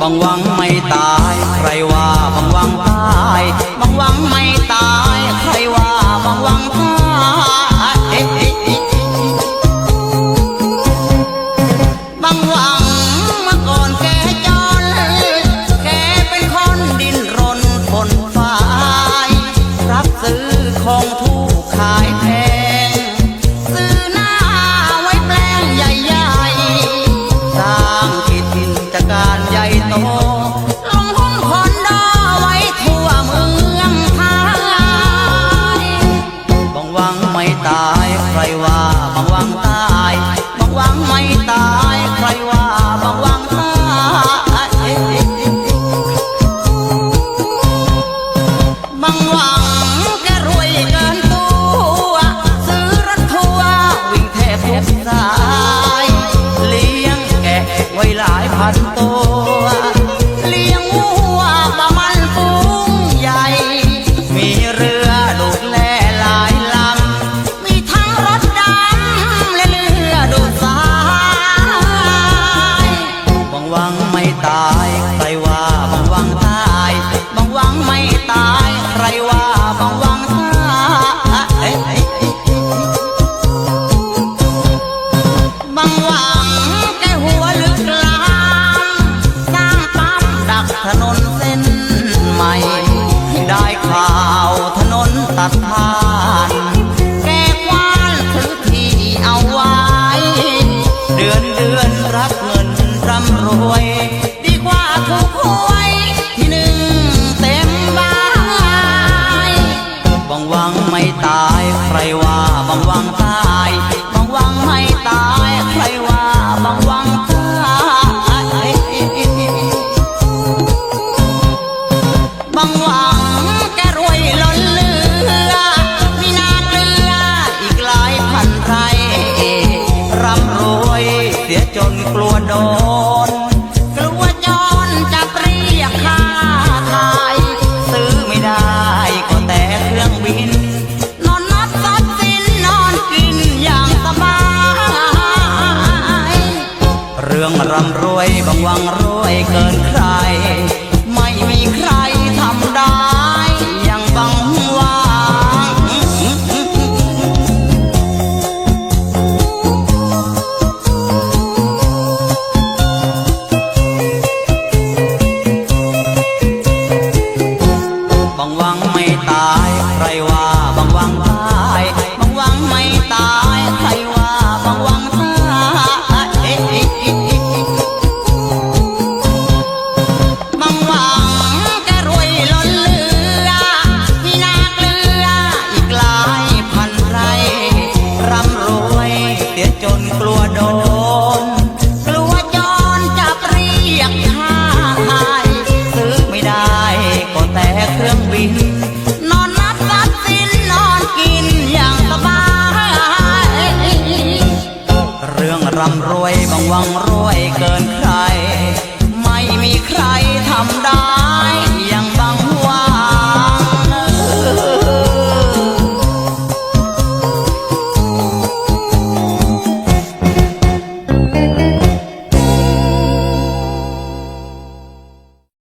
บังวังไม่ตาย ใครว่าบังวังตาย บังวังไม่ตาย โตลงหุ้มคอนดอไว้ทั่วเมืองไทยบางวังไม่ตาย ใครว่าบางวังตายบางวังไม่ตาย วังตายบางวังไม่ตาย ใครว่าบางวังตายบางวังแกรวยล้นเหลือ มีนาเกลืออีกหลายพันไรร่ำรวยเสียจนกลัวโดน ร่ำรวยก็หวังรวยเกิน หวังจะรวยล้นเหลือที่นาเกลืออีกลายพันไรร่ำรวยเสียจนกลัวโดน กลัวจอนจับเรียกค่าซื้อไม่ได้ก็แต่เครื่องบิน นอนนับทรัพสินอนกินอย่างสบาย เรื่องร่ำรวยบางวังรวยเกิน